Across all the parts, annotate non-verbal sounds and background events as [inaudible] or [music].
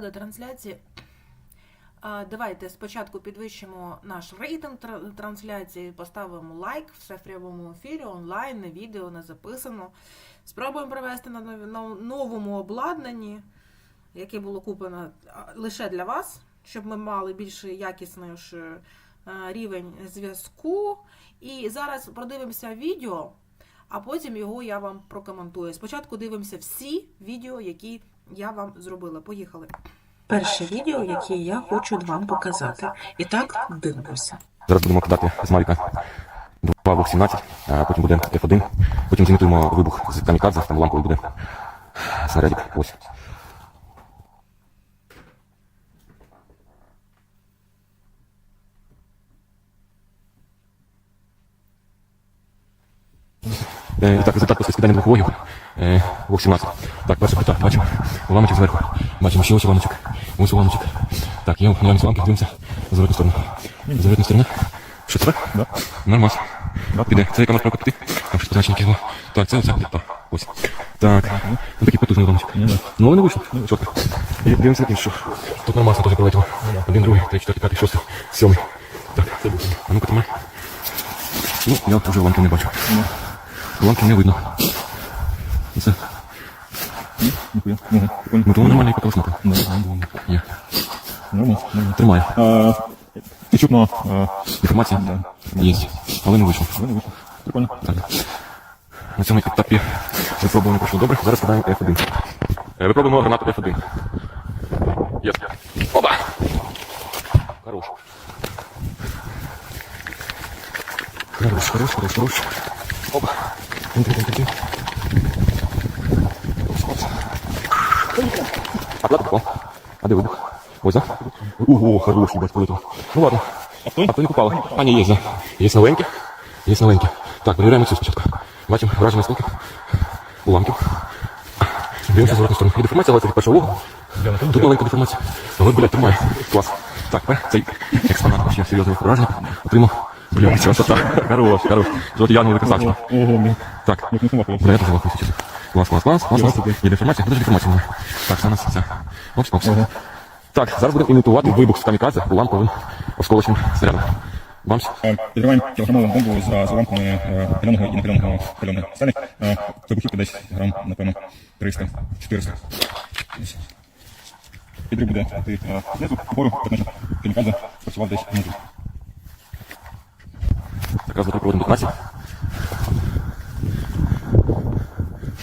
до трансляції. Давайте спочатку підвищимо наш рейтинг трансляції, поставимо лайк, все в прямому ефірі, онлайн, на відео, не записано. Спробуємо провести на новому обладнанні, яке було куплено лише для вас, щоб ми мали більш якісний е, рівень зв'язку. І зараз продивимося відео, а потім його я вам прокоментую. Спочатку дивимося всі відео, які я вам зробила. Поїхали. Перше відео, яке я хочу вам показати. І так дивимося. Зараз будемо кидати з Мавіка 2 в 17, а потім буде F1. Потім зімітуємо вибух з камікадзе, там ламповий буде снарядик. Ось. Е, і так, результат після скидання двох вогів. Е, вог 17. Так, перша плита. Бачимо. Уламочок зверху. Бачимо ще ось уламочок. Ось уламочок. Так, наявність уламки, дивимося. Зворотну сторону. Зворотна сторона. Що це так? Да. Нормас. Да, піде. Це яка марка піти? Там щось позначення було. Так, це оця плита. Ось. Так. Ну такий потужний уламочок. Ну, але не вийшло. Чітко. І дивимося на іншу. Тут нормас теж пролетіло. Один, другий, третій, четвертий, п'ятий, шостий, сьомий. Так, це буде. А ну-ка тримай. Ну, я вже уламки не бачу. Уламки не видно. Це. Ну, то нормальний поколосника. Є. Тримає. Ти чутно. е, Інформація є, але не вийшло. Прикольно. Так. На цьому етапі випробування пройшло добре. Зараз складаємо F1. Е, Випробуємо гранату F1. Є. Опа! Хорош. Хорош, хорош, хорош, хорош. Опа. Тин, тин, тин. А куда ты попал? А где выбух? Ой, да? Ого, хорош, ебать, полетел. Ну ладно. А хто? А то не попало. А, ні, є, да. Є новенькі. Є новенькі. Так, перевіряємо цю спочатку. Бачимо враження скільки. Уламків. Дивимося зворотну сторону. Є деформація, але це від першого логу. Тут маленька деформація. Але, блядь, тримає. Клас. Так, цей експонат вообще серйозне враження. Отримав. Блядь, красота. Хорош, хорош. Золоті янголи красавчик. Ого, блін. Так. Не. Бля, я тоже Класс, класс, класс, класс, класс. Є деформація, подожди деформація. Так, це у нас ця. Опс, опс. Так, зараз будемо імітувати вибух з камікадзе уламковим осколочним снарядом. Бамс. Е, Підриваємо кілограмову бомбу з з уламками е, кальоного і некальоного кальоної сталі. Е, Вибухівки десь грам, напевно, 300, 400. Підрив буде ти е, знизу, вгору, наче камікадзе працював десь внизу. Так, раз, два, три, проводимо детонацію.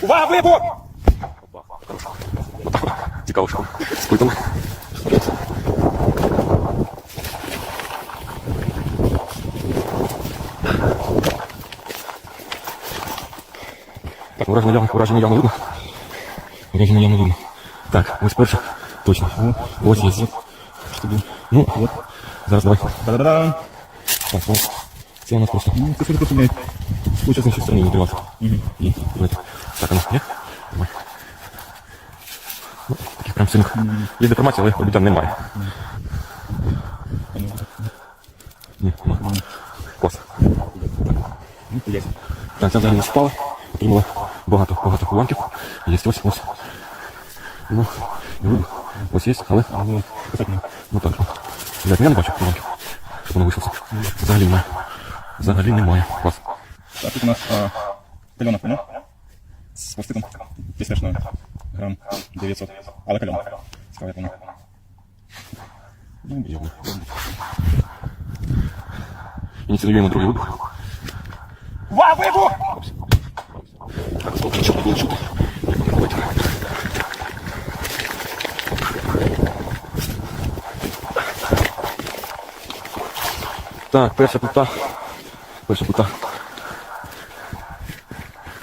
Увага, вибух! Цікаво, що з плитами. Так, враження явно, враження явно видно. Враження явно видно. Так, ось перше. Точно. Ось є. Ну, от. Зараз давай. Да-да-да. Так, ось. Це у нас просто. Ну, Це просто, блядь. Сейчас на всей стороне не тримати. І, знаєте, Так, а ну, ні? Тримай. Ну, таких прям сильних. Є деформація, але побиття немає. Ні, нема. Клас. Ну. Так, ця взагалі не спала. Отримала багато, багато уламків. Є ось, ось. Ну, і вибух. Ось є, але, Ну, ну так. Блядь, я не бачу уламків. Щоб воно вийшло. Взагалі немає. Взагалі немає. Клас. Так, тут у нас а, кальона пеня з пластиком. Десь теж на грам 900. Але кальона. Цікаво, як вона. Ну, явно. Ініціюємо другий вибух. Ва, вибух! Так, сколько чого було чути? Як вони робить? Так, перша плита. Перша плита.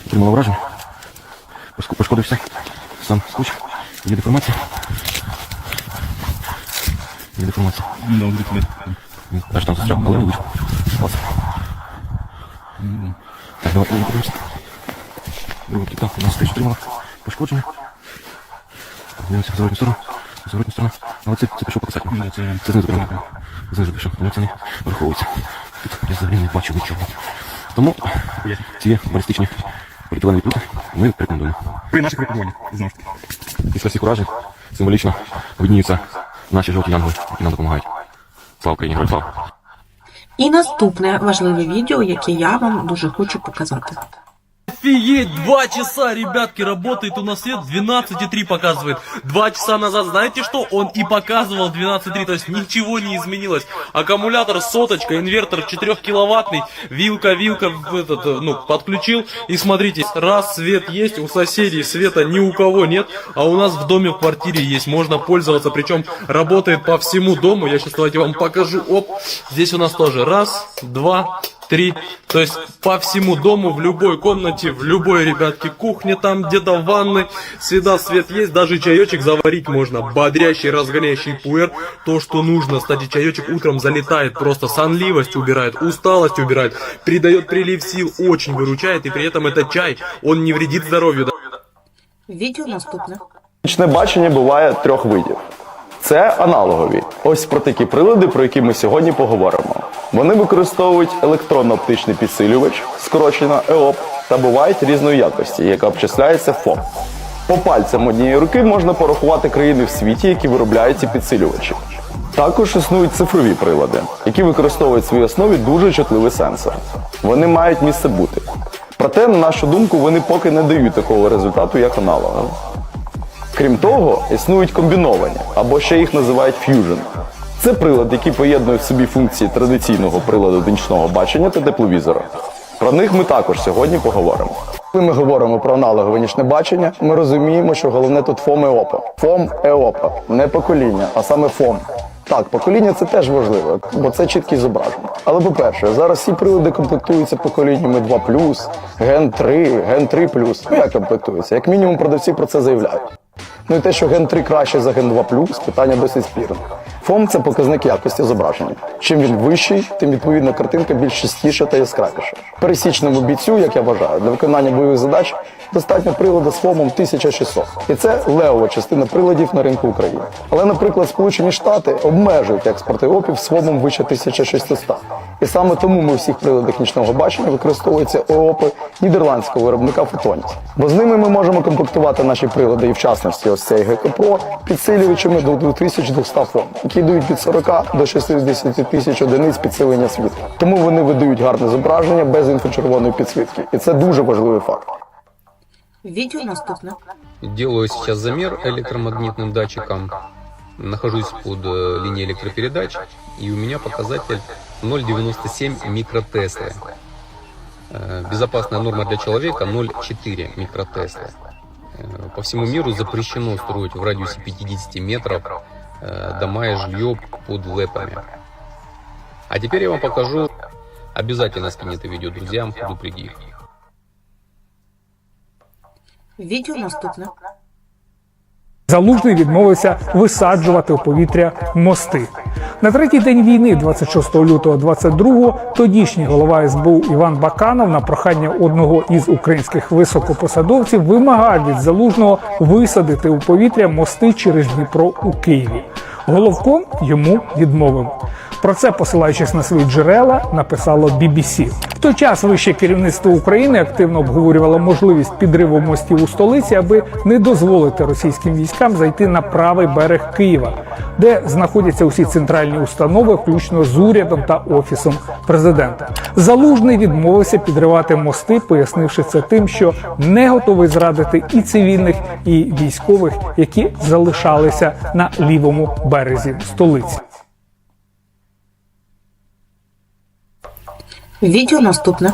Отримала враження. Пошкодився. Сам скуч. Є деформація. Є деформація. Ну, вот блядь. Аж там застряг, але не вийшов. Клас. Так, давай не подивимося. Друга плита у нас теж отримала пошкодження. Дивимося в зворотню сторону. Зворотню сторону. Але це, це пішов показати. Ну, це- Це знизу пішов. Знизу пішов. Але це не враховується. Тут я взагалі не бачу нічого. Тому ці балістичні поліетиленові плити ми рекомендуємо. При наших рекомендуваннях, знову ж таки. Після всіх уражень символічно видніються наші жовті янголи, які нам допомагають. Слава Україні, героям слава! І наступне важливе відео, яке я вам дуже хочу показати. Офигеть, два часа, ребятки, работает у нас свет, 12,3 показывает. Два часа назад, знаете что? Он и показывал 12,3, то есть ничего не изменилось. Аккумулятор соточка, инвертор 4 киловаттный, вилка, вилка, этот, э, ну, подключил. И смотрите, раз свет есть, у соседей света ни у кого нет, а у нас в доме, в квартире есть, можно пользоваться, причем работает по всему дому. Я сейчас давайте вам покажу, оп, здесь у нас тоже раз, два, три. То есть по всему дому, в любой комнате, в любой, ребятки, кухне, там где-то в ванной, всегда свет есть, даже чаечек заварить можно. Бодрящий, разгоняющий пуэр, то, что нужно. Кстати, чаечек утром залетает, просто сонливость убирает, усталость убирает, придает прилив сил, очень выручает, и при этом этот чай, он не вредит здоровью. Відео наступне. Нічне бачення буває трьох видів. Це аналогові. Ось про такі прилади, про які ми сьогодні поговоримо. Вони використовують електронно-оптичний підсилювач, скорочено ЕОП, та бувають різної якості, яка обчисляється ФОП. По пальцям однієї руки можна порахувати країни в світі, які виробляють ці підсилювачі. Також існують цифрові прилади, які використовують в своїй основі дуже чутливий сенсор. Вони мають місце бути. Проте, на нашу думку, вони поки не дають такого результату, як аналогові. Крім того, існують комбіновані, або ще їх називають ф'южн. Це прилад, який поєднує в собі функції традиційного приладу нічного бачення та тепловізора. Про них ми також сьогодні поговоримо. Коли ми говоримо про аналогове нічне бачення, ми розуміємо, що головне тут ФОМ ЕОПа. ФОМ ЕОПа, не покоління, а саме ФОМ. Так, покоління це теж важливо, бо це чіткість зображення. Але по-перше, зараз всі прилади комплектуються поколіннями 2 Ген 3, Ген 3 Ну як комплектуються? Як мінімум продавці про це заявляють. Ну і те, що Ген 3 краще за Ген 2 питання досить спірне. ФОМ це показник якості зображення. Чим він вищий, тим відповідно картинка більш чистіша та яскравіша. Пересічному бійцю, як я вважаю, для виконання бойових задач достатньо приладу з ФОМом 1600. І це левова частина приладів на ринку України. Але, наприклад, Сполучені Штати обмежують експорт ОПів з ФОМом вище 1600. І саме тому ми у всіх приладах нічного бачення використовуються ООПи нідерландського виробника Фотоніс. Бо з ними ми можемо комплектувати наші прилади, і в частності ось цей ГКПРО, підсилювачами до 2200 фон, які дають від 40 до 60 тисяч одиниць підсилення світла. Тому вони видають гарне зображення без інфрачервоної підсвітки. І це дуже важливий факт. Відео наступне. Делаю сейчас замер электромагнитным датчиком. Нахожусь под э, линией электропередач, и у меня показатель 0,97 микротесла. Э, Безопасная норма для человека 0,4 микротесла. Э, По всему миру запрещено строить в радиусе 50 метров э, дома и жилье под лэпами. А теперь я вам покажу. Обязательно скинь это видео друзьям, предупреди их. Відео наступне. Залужний відмовився висаджувати у повітря мости. На третій день війни, 26 лютого 22-го, тодішній голова СБУ Іван Баканов на прохання одного із українських високопосадовців вимагав від залужного висадити у повітря мости через Дніпро у Києві. Головком йому відмовив. Про це, посилаючись на свої джерела, написало BBC. В той час вище керівництво України активно обговорювало можливість підриву мостів у столиці, аби не дозволити російським військам зайти на правий берег Києва, де знаходяться усі центральні установи, включно з урядом та офісом президента. Залужний відмовився підривати мости, пояснивши це тим, що не готовий зрадити і цивільних, і військових, які залишалися на лівому березі столиці. Відео наступне.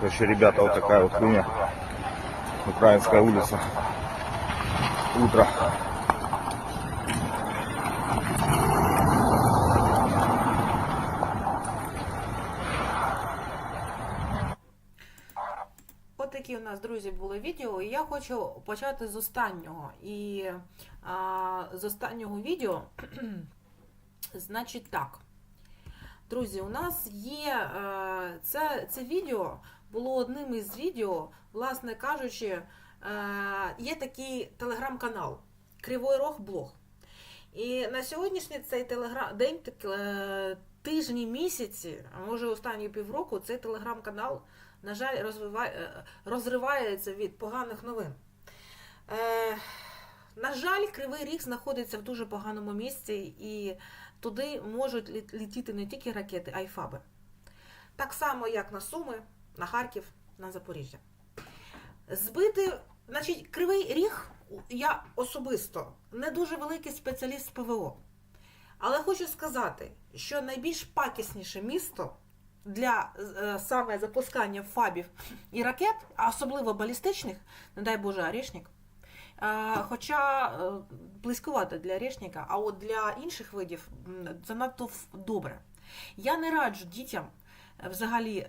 Короче, ребята, вот такая вот хуйня. Украинская улица. Утро. Друзі, були відео, і я хочу почати з останнього. І а, з останнього відео, [clears throat] значить так. Друзі, у нас є е, це, це відео було одним із відео, власне кажучи, е, є такий телеграм-канал Кривой Рог Блог. І на сьогоднішній цей телеграм, день е, тижні, місяці, а може останні півроку, цей телеграм-канал, на жаль, розвиває, е, розривається від поганих новин. Е, на жаль, Кривий Ріг знаходиться в дуже поганому місці, і туди можуть літіти не тільки ракети, а й фаби. Так само, як на Суми, на Харків, на Запоріжжя. Збити, значить, Кривий Ріг, я особисто не дуже великий спеціаліст ПВО. Але хочу сказати, що найбільш пакісніше місто для е, саме запускання фабів і ракет, а особливо балістичних, не дай Боже, Орешник, Е, Хоча е, близькувато для орешника, а от для інших видів занадто добре. Я не раджу дітям взагалі,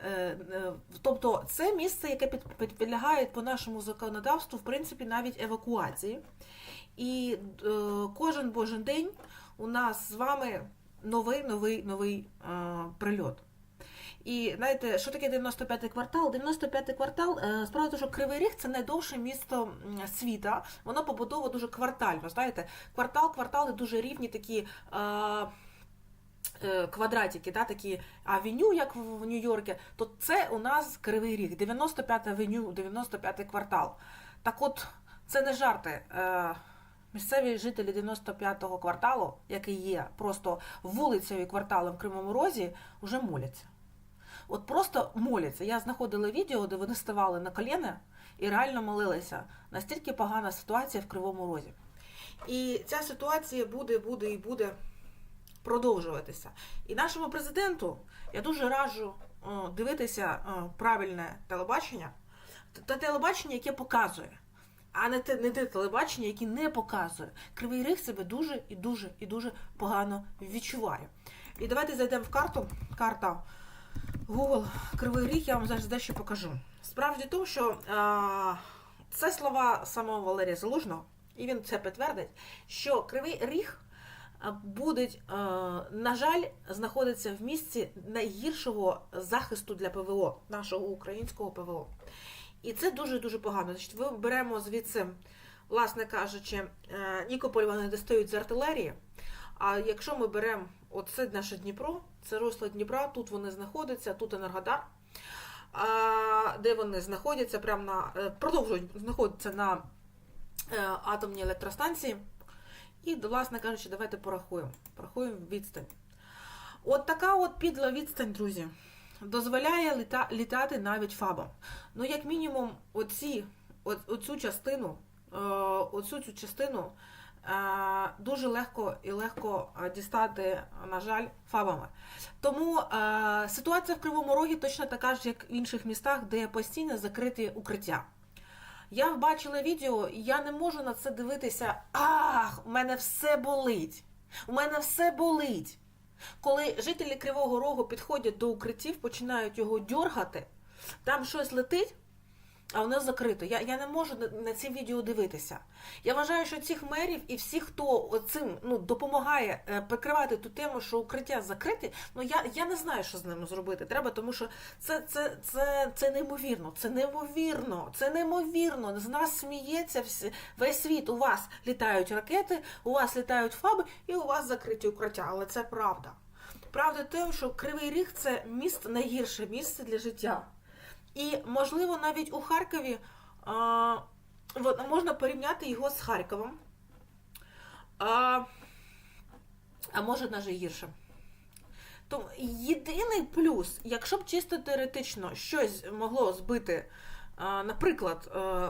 тобто це місце, яке під- під- підлягає по нашому законодавству, в принципі, навіть евакуації. І кожен божий день у нас з вами новий новий новий прильот. І знаєте, що таке 95-й квартал? 95-й квартал, е, справа тому, що Кривий Ріг це найдовше місто світа. Воно побудовано дуже квартально. Знаєте, квартал, квартали дуже рівні такі. Е, е, Квадратики, да, такі авеню, як в Нью-Йорку, то це у нас Кривий Ріг, 95 авеню, 95 квартал. Так от, це не жарти. Місцеві жителі 95-го кварталу, який є просто вулицею і кварталом в Кривому Розі, вже моляться. От просто моляться. Я знаходила відео, де вони ставали на коліна і реально молилися. Настільки погана ситуація в Кривому Розі. І ця ситуація буде, буде і буде продовжуватися. І нашому президенту я дуже раджу дивитися правильне телебачення, те телебачення, яке показує. А не те, не те телебачення, яке не показує. Кривий Ріг себе дуже і дуже і дуже погано відчуває. І давайте зайдемо в карту. Карта Google Кривий Ріг, я вам зараз дещо покажу. Справді тому, що а, це слова самого Валерія Залужного, і він це підтвердить, що Кривий Ріг буде, на жаль, знаходиться в місці найгіршого захисту для ПВО, нашого українського ПВО. І це дуже-дуже погано. Значить, ми беремо звідси, власне кажучи, е, Нікополь вони достають з артилерії. А якщо ми беремо оце наше Дніпро, це русло Дніпра, тут вони знаходяться, тут Енергодар, де вони знаходяться, прямо на е, продовжують знаходитися на е, атомній електростанції. І, власне кажучи, давайте порахуємо. Порахуємо відстань. От така от підла відстань, друзі, дозволяє літа, літати навіть фабам. Ну, як мінімум, оці, от, оцю частину, е, оцю цю частину дуже легко і легко е, дістати, на жаль, фабами. Тому е, ситуація в Кривому Рогі точно така ж, як в інших містах, де постійно закриті укриття. Я бачила відео, і я не можу на це дивитися. Ах, у мене все болить. У мене все болить. Коли жителі Кривого Рогу підходять до укриттів, починають його дьоргати, там щось летить, а воно закрито. Я, я не можу на, ці відео дивитися. Я вважаю, що цих мерів і всіх, хто цим ну, допомагає е, прикривати ту тему, що укриття закриті, ну я, я не знаю, що з ними зробити. Треба, тому що це, це, це, це неймовірно, це неймовірно, це неймовірно. З нас сміється всі- весь світ. У вас літають ракети, у вас літають фаби і у вас закриті укриття. Але це правда. Правда те, що Кривий Ріг це місто найгірше місце для життя. І, можливо, навіть у Харкові а, можна порівняти його з Харковом. А, а може навіть гірше. Тому єдиний плюс, якщо б чисто теоретично щось могло збити, наприклад, е,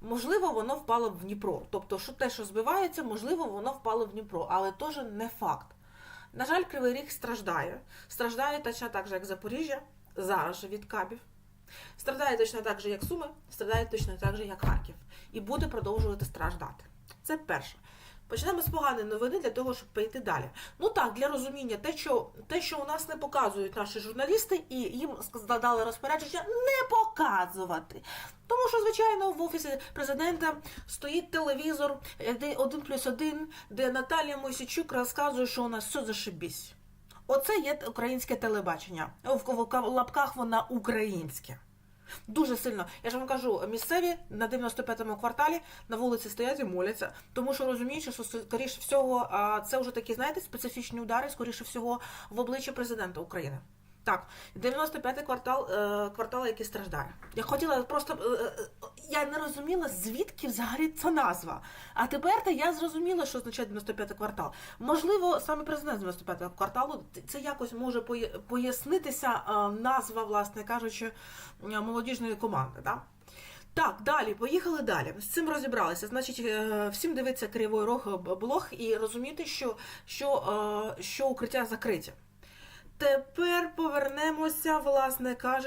можливо, воно впало б в Дніпро. Тобто, що те, що збивається, можливо, воно впало в Дніпро, але теж не факт. На жаль, Кривий Ріг страждає. Страждає точно так же, як Запоріжжя, зараз же від кабів. Страждає точно так же, як Суми, страждає точно так же, як Харків. І буде продовжувати страждати. Це перше. Почнемо з поганої новини для того, щоб перейти далі. Ну так, для розуміння, те, що те, що у нас не показують наші журналісти, і їм дали розпорядження не показувати. Тому що, звичайно, в офісі президента стоїть телевізор, один плюс один, де Наталія Мосічук розказує, що у нас все зашибісь. Оце є українське телебачення. В, лапках вона українське. Дуже сильно. Я ж вам кажу, місцеві на 95-му кварталі на вулиці стоять і моляться, тому що розуміють, що скоріше всього це вже такі, знаєте, специфічні удари, скоріше всього, в обличчя президента України. Так, 95-й квартал, е, квартал, який страждає. Я хотіла просто. Я не розуміла, звідки взагалі ця назва. А тепер я зрозуміла, що означає 95-й квартал. Можливо, саме президент 95-го кварталу це якось може пояснитися е, назва, власне кажучи, молодіжної команди. Да? Так, далі, поїхали далі. З цим розібралися. Значить, е, всім дивиться кривий рог блог і розуміти, що, що, е, що укриття закриті. Тепер повернемося, власне кажучи.